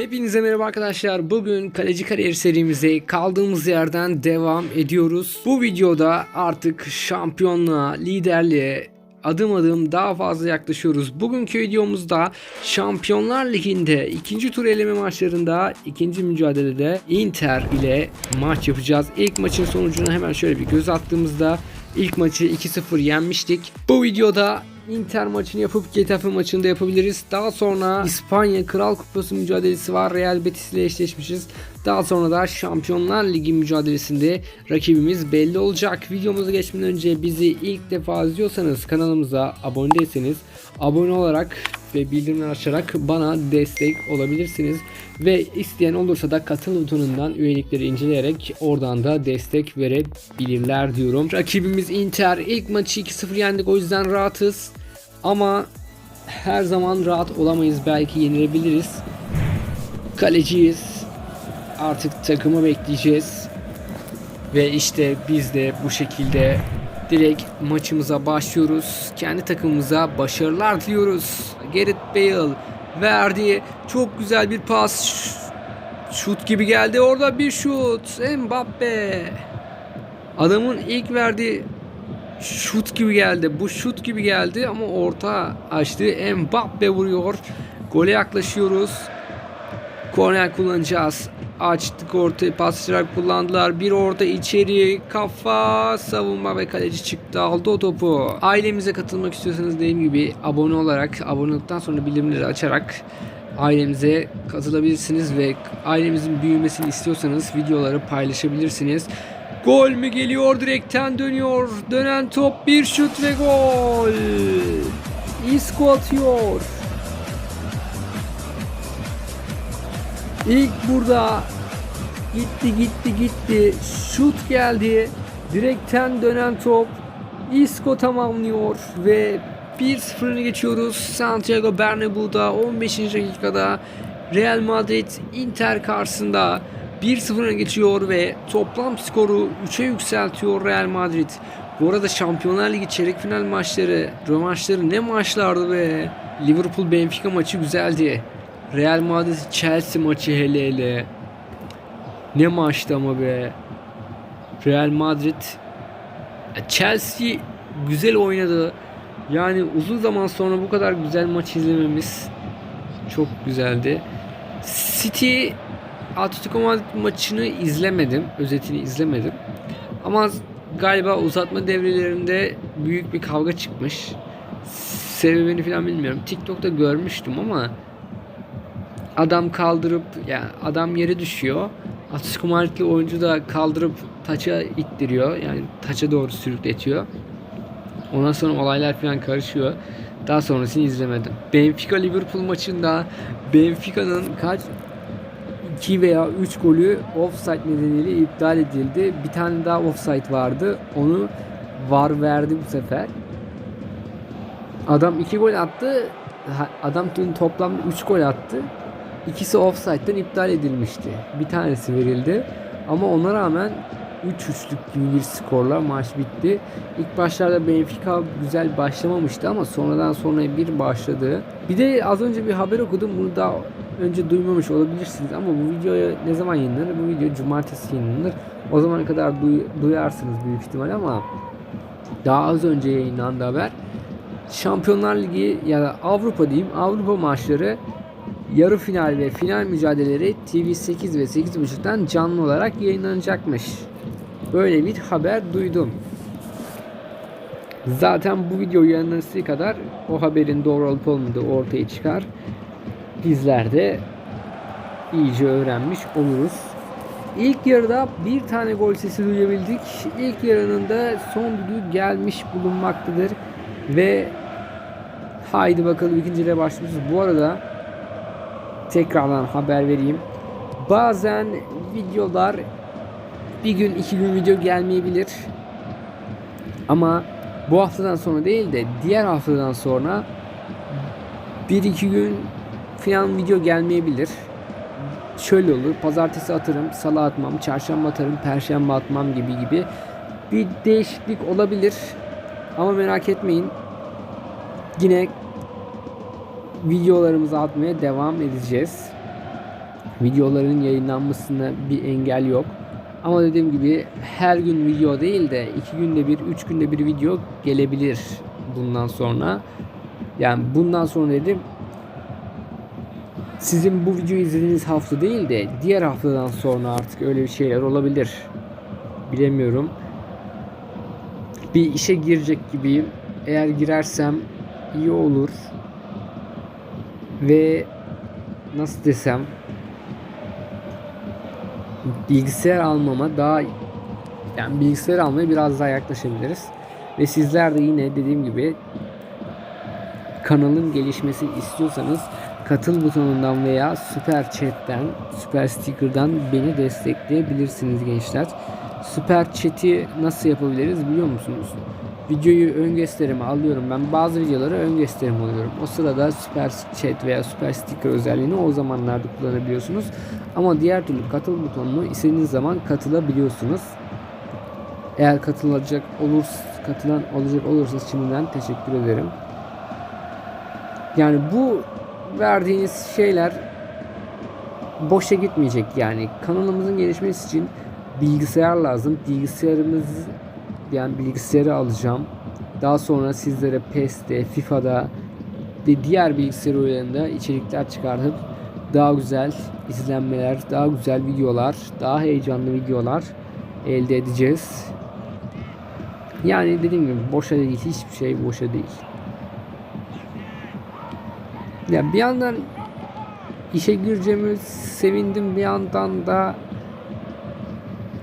Hepinize merhaba arkadaşlar. Bugün kaleci kariyer serimize kaldığımız yerden devam ediyoruz. Bu videoda artık şampiyonluğa, liderliğe adım adım daha fazla yaklaşıyoruz. Bugünkü videomuzda Şampiyonlar Ligi'nde ikinci tur eleme maçlarında ikinci mücadelede Inter ile maç yapacağız. İlk maçın sonucuna hemen şöyle bir göz attığımızda ilk maçı 2-0 yenmiştik. Bu videoda Inter maçını yapıp Getafe maçını da yapabiliriz. Daha sonra İspanya Kral Kupası mücadelesi var. Real Betis ile eşleşmişiz. Daha sonra da Şampiyonlar Ligi mücadelesinde rakibimiz belli olacak. Videomuza geçmeden önce bizi ilk defa izliyorsanız kanalımıza abone değilseniz abone olarak ve bildirimleri açarak bana destek olabilirsiniz. Ve isteyen olursa da katıl butonundan üyelikleri inceleyerek oradan da destek verebilirler diyorum. Rakibimiz Inter. ilk maçı 2-0 yendik o yüzden rahatız. Ama her zaman rahat olamayız. Belki yenilebiliriz. Kaleciyiz. Artık takımı bekleyeceğiz. Ve işte biz de bu şekilde direkt maçımıza başlıyoruz. Kendi takımımıza başarılar diliyoruz. Gareth Bale verdi. Çok güzel bir pas. Şut gibi geldi. Orada bir şut. Mbappe. Adamın ilk verdiği şut gibi geldi. Bu şut gibi geldi ama orta açtı. Mbappe vuruyor. Gole yaklaşıyoruz. Korner kullanacağız. Açtık ortayı pasçılar kullandılar. Bir orta içeri kafa savunma ve kaleci çıktı aldı o topu. Ailemize katılmak istiyorsanız dediğim gibi abone olarak abone olduktan sonra bildirimleri açarak ailemize katılabilirsiniz ve ailemizin büyümesini istiyorsanız videoları paylaşabilirsiniz. Gol mü geliyor direkten dönüyor. Dönen top bir şut ve gol. Isco atıyor. İlk burada gitti gitti gitti. Şut geldi. Direkten dönen top. Isco tamamlıyor ve 1-0 öne geçiyoruz. Santiago Bernabeu'da 15. dakikada Real Madrid Inter karşısında 1-0 öne geçiyor ve toplam skoru 3'e yükseltiyor Real Madrid. Bu arada Şampiyonlar Ligi çeyrek final maçları, rövanşları ne maçlardı be. Liverpool Benfica maçı güzeldi. Real Madrid Chelsea maçı hele hele. Ne maçtı ama be. Real Madrid Chelsea güzel oynadı. Yani uzun zaman sonra bu kadar güzel maç izlememiz çok güzeldi. City Atletico Madrid maçını izlemedim. Özetini izlemedim. Ama galiba uzatma devrelerinde büyük bir kavga çıkmış. Sebebini falan bilmiyorum. TikTok'ta görmüştüm ama adam kaldırıp yani adam yere düşüyor. Atletico Madrid'li oyuncu da kaldırıp taça ittiriyor. Yani taça doğru sürükletiyor. Ondan sonra olaylar falan karışıyor. Daha sonrasını izlemedim. Benfica Liverpool maçında Benfica'nın kaç 2 veya 3 golü offside nedeniyle iptal edildi. Bir tane daha offside vardı. Onu VAR verdi bu sefer. Adam 2 gol attı. Adam toplamda 3 gol attı. İkisi offside'den iptal edilmişti. Bir tanesi verildi. Ama ona rağmen 3-3'lük gibi bir skorla maç bitti. İlk başlarda Benfica güzel başlamamıştı ama sonradan sonra bir başladı. Bir de az önce bir haber okudum. Bunu daha önce duymamış olabilirsiniz ama bu videoya ne zaman yayınlanır? Bu video cumartesi yayınlanır. O zamana kadar duy- duyarsınız büyük ihtimal ama daha az önce yayınlandı haber. Şampiyonlar Ligi ya da Avrupa diyeyim Avrupa maçları yarı final ve final mücadeleleri TV8 ve 8.30'dan canlı olarak yayınlanacakmış. Böyle bir haber duydum. Zaten bu video yayınlanıncaya kadar o haberin doğru olup olmadığı ortaya çıkar. Bizler de iyice öğrenmiş oluruz. İlk yarıda bir tane gol sesi duyabildik. İlk yarının da son düdüğü gelmiş bulunmaktadır. Ve haydi bakalım ikinciyle başlıyoruz. Bu arada tekrardan haber vereyim. Bazen videolar bir gün iki gün video gelmeyebilir. Ama bu haftadan sonra değil de diğer haftadan sonra bir iki gün falan video gelmeyebilir. Şöyle olur. Pazartesi atarım, salı atmam, çarşamba atarım, perşembe atmam gibi gibi bir değişiklik olabilir. Ama merak etmeyin. Yine videolarımızı atmaya devam edeceğiz. videoların yayınlanmasına bir engel yok. Ama dediğim gibi her gün video değil de iki günde bir, üç günde bir video gelebilir bundan sonra. Yani bundan sonra dedim sizin bu videoyu izlediğiniz hafta değil de diğer haftadan sonra artık öyle bir şeyler olabilir. Bilemiyorum. Bir işe girecek gibiyim. Eğer girersem iyi olur. Ve nasıl desem bilgisayar almama daha yani bilgisayar almaya biraz daha yaklaşabiliriz. Ve sizler de yine dediğim gibi kanalın gelişmesini istiyorsanız katıl butonundan veya süper chat'ten, süper sticker'dan beni destekleyebilirsiniz gençler. Süper chat'i nasıl yapabiliriz biliyor musunuz? Videoyu ön gösterime alıyorum. Ben bazı videoları ön gösterim alıyorum. O sırada süper chat veya süper sticker özelliğini o zamanlarda kullanabiliyorsunuz. Ama diğer türlü katıl butonunu istediğiniz zaman katılabiliyorsunuz. Eğer katılacak olur, katılan olacak olursa şimdiden teşekkür ederim. Yani bu verdiğiniz şeyler boşa gitmeyecek yani. Kanalımızın gelişmesi için bilgisayar lazım. Bilgisayarımız yani bilgisayarı alacağım. Daha sonra sizlere PES'te, FIFA'da ve diğer bilgisayar oyunlarında içerikler çıkartıp daha güzel izlenmeler, daha güzel videolar, daha heyecanlı videolar elde edeceğiz. Yani dediğim gibi boşa değil, hiçbir şey boşa değil. Ya bir yandan işe gireceğimi sevindim bir yandan da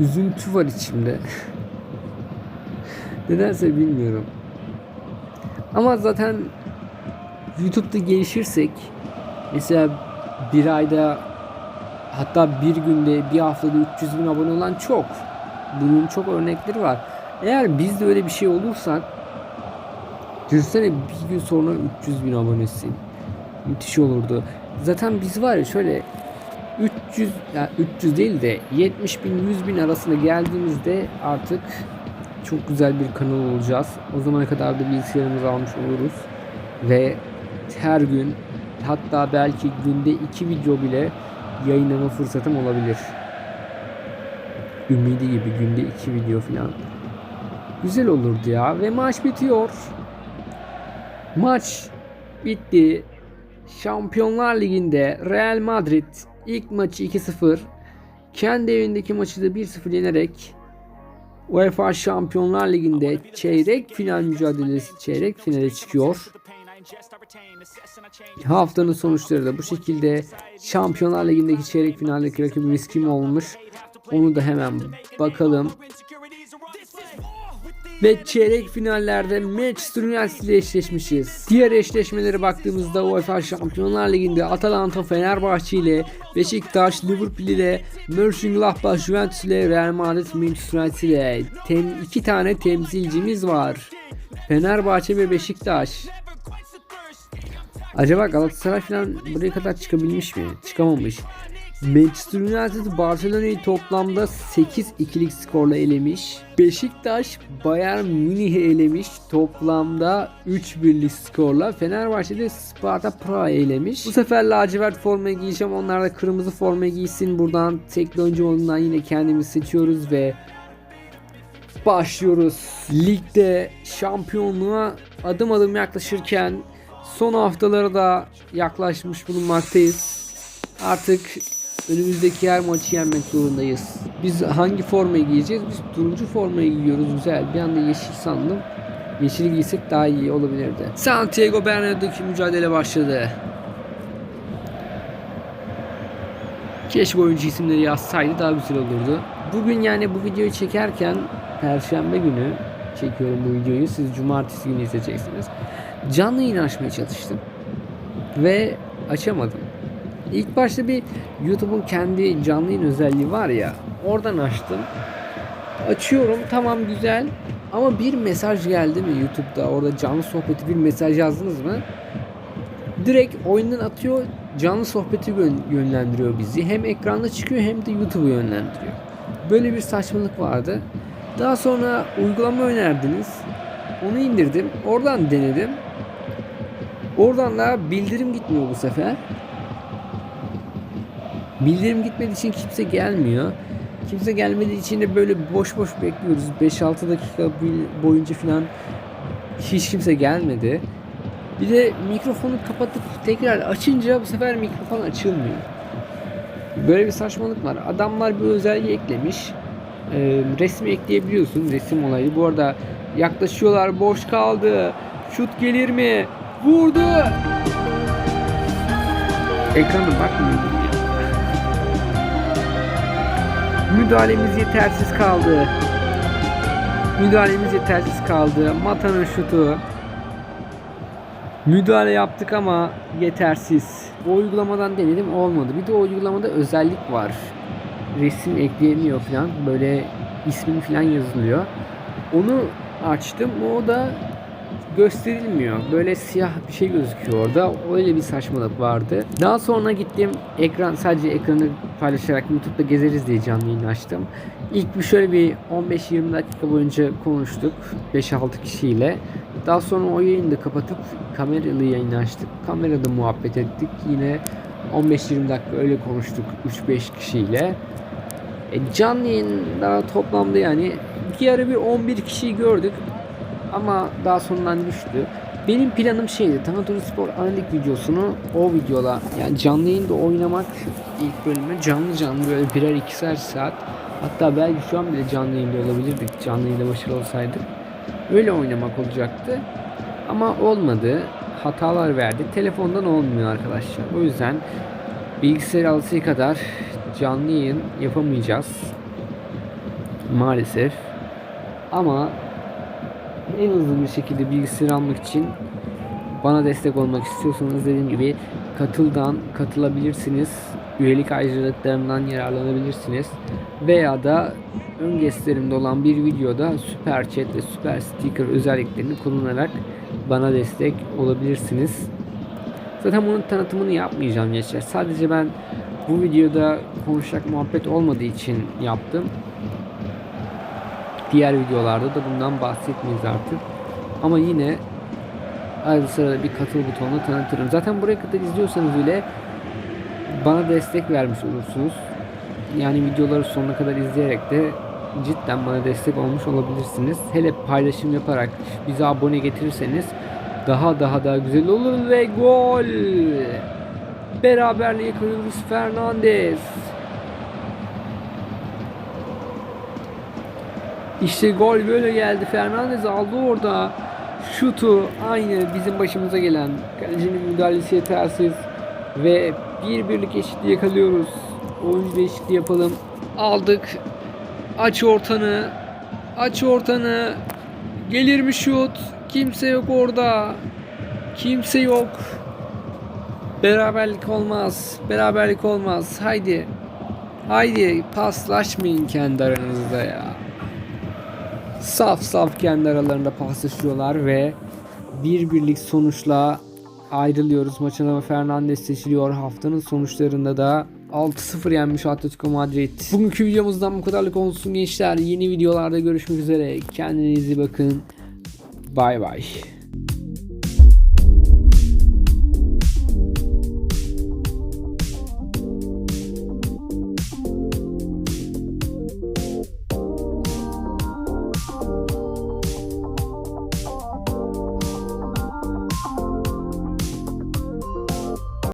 üzüntü var içimde. Nedense bilmiyorum. Ama zaten YouTube'da gelişirsek mesela bir ayda hatta bir günde bir haftada 300 bin abone olan çok. Bunun çok örnekleri var. Eğer bizde öyle bir şey olursak düşünsene bir gün sonra 300 bin abonesin. Müthiş olurdu. Zaten biz var ya şöyle 300 yani 300 değil de 70 bin 100 bin arasında geldiğimizde artık çok güzel bir kanal olacağız. O zamana kadar da bilgisayarımızı almış oluruz. Ve her gün hatta belki günde iki video bile yayınlama fırsatım olabilir. Ümidi gibi günde iki video falan. Güzel olurdu ya. Ve maç bitiyor. Maç bitti. Şampiyonlar Ligi'nde Real Madrid ilk maçı 2-0 kendi evindeki maçı da 1-0 yenerek UEFA Şampiyonlar Ligi'nde çeyrek final mücadelesi çeyrek finale çıkıyor. Haftanın sonuçları da bu şekilde. Şampiyonlar Ligi'ndeki çeyrek finaldeki rakibimiz kim olmuş? Onu da hemen bakalım. Ve çeyrek finallerde Manchester United ile eşleşmişiz. Diğer eşleşmelere baktığımızda UEFA Şampiyonlar Ligi'nde Atalanta Fenerbahçe ile Beşiktaş Liverpool ile Mönchengladbach Juventus ile Real Madrid Manchester United ile tem iki tane temsilcimiz var. Fenerbahçe ve Beşiktaş. Acaba Galatasaray falan buraya kadar çıkabilmiş mi? Çıkamamış. Manchester United Barcelona'yı toplamda 8-2'lik skorla elemiş. Beşiktaş Bayern Münih'i elemiş. Toplamda 3-1'lik skorla. Fenerbahçe de Sparta Prag'ı elemiş. Bu sefer lacivert formayı giyeceğim. Onlar da kırmızı formayı giysin. Buradan tekli oyuncu olduğundan yine kendimizi seçiyoruz ve başlıyoruz. Ligde şampiyonluğa adım adım yaklaşırken son haftalara da yaklaşmış bulunmaktayız. Artık önümüzdeki her maçı yenmek zorundayız. Biz hangi formayı giyeceğiz? Biz turuncu formayı giyiyoruz güzel. Bir anda yeşil sandım. Yeşili giysek daha iyi olabilirdi. Santiago Bernabeu'daki mücadele başladı. Keşke oyuncu isimleri yazsaydı daha güzel olurdu. Bugün yani bu videoyu çekerken Perşembe günü çekiyorum bu videoyu. Siz cumartesi günü izleyeceksiniz. Canlı yayın açmaya çalıştım. Ve açamadım. İlk başta bir YouTube'un kendi canlı yayın özelliği var ya. Oradan açtım. Açıyorum tamam güzel. Ama bir mesaj geldi mi YouTube'da orada canlı sohbeti bir mesaj yazdınız mı? Direkt oyundan atıyor canlı sohbeti yönlendiriyor bizi. Hem ekranda çıkıyor hem de YouTube'u yönlendiriyor. Böyle bir saçmalık vardı. Daha sonra uygulama önerdiniz. Onu indirdim. Oradan denedim. Oradan da bildirim gitmiyor bu sefer. Bildirim gitmediği için kimse gelmiyor. Kimse gelmediği için de böyle boş boş bekliyoruz. 5-6 dakika boyunca falan hiç kimse gelmedi. Bir de mikrofonu kapatıp tekrar açınca bu sefer mikrofon açılmıyor. Böyle bir saçmalık var. Adamlar bir özelliği eklemiş. Ee, resmi ekleyebiliyorsun. Resim olayı. Bu arada yaklaşıyorlar. Boş kaldı. Şut gelir mi? Vurdu. Ekrana bakmıyordum Müdahalemiz yetersiz kaldı. Müdahalemiz yetersiz kaldı. Mata'nın şutu. Müdahale yaptık ama yetersiz. O uygulamadan denedim olmadı. Bir de o uygulamada özellik var. Resim ekleyemiyor falan. Böyle ismin falan yazılıyor. Onu açtım. O da gösterilmiyor. Böyle siyah bir şey gözüküyor orada. Öyle bir saçmalık vardı. Daha sonra gittim ekran sadece ekranı paylaşarak YouTube'da gezeriz diye canlı yayın açtım. İlk bir şöyle bir 15-20 dakika boyunca konuştuk 5-6 kişiyle. Daha sonra o yayını da kapatıp kameralı yayın açtık. Kamerada muhabbet ettik. Yine 15-20 dakika öyle konuştuk 3-5 kişiyle. E, canlı yayında toplamda yani bir ara bir 11 kişiyi gördük ama daha sonradan düştü. Benim planım şeydi Tanatürk Spor analik videosunu o videola yani canlı yayında oynamak ilk bölümü canlı canlı böyle birer ikişer saat hatta belki şu an bile canlı yayında olabilirdik canlı yayında başarılı olsaydık. Öyle oynamak olacaktı ama olmadı. Hatalar verdi. Telefondan olmuyor arkadaşlar. O yüzden bilgisayar altıya kadar canlı yayın yapamayacağız maalesef. Ama en hızlı bir şekilde bilgisayar almak için bana destek olmak istiyorsanız dediğim gibi katıldan katılabilirsiniz. Üyelik ayrıcalıklarından yararlanabilirsiniz. Veya da ön gösterimde olan bir videoda süper chat ve süper sticker özelliklerini kullanarak bana destek olabilirsiniz. Zaten bunun tanıtımını yapmayacağım gençler. Sadece ben bu videoda konuşacak muhabbet olmadığı için yaptım. Diğer videolarda da bundan bahsetmeyiz artık. Ama yine arada sırada bir katıl butonuna tanıtırım. Zaten buraya kadar izliyorsanız bile bana destek vermiş olursunuz. Yani videoları sonuna kadar izleyerek de cidden bana destek olmuş olabilirsiniz. Hele paylaşım yaparak bize abone getirirseniz daha daha daha güzel olur ve gol. Beraberliği yakalıyoruz Fernandez. İşte gol böyle geldi. Fernandez aldı orada. Şutu aynı bizim başımıza gelen. Kalecinin müdahalesi yetersiz. Ve bir birlik eşitliği yakalıyoruz. Oyuncu değişikliği yapalım. Aldık. Aç ortanı. Aç ortanı. Gelir mi şut? Kimse yok orada. Kimse yok. Beraberlik olmaz. Beraberlik olmaz. Haydi. Haydi paslaşmayın kendi aranızda ya. Saf saf kendi aralarında paslaşıyorlar ve bir birlik sonuçla ayrılıyoruz. Maçın ama Fernandes seçiliyor. Haftanın sonuçlarında da 6-0 yenmiş Atletico Madrid. Bugünkü videomuzdan bu kadarlık olsun gençler. Yeni videolarda görüşmek üzere. Kendinize iyi bakın. Bay bay.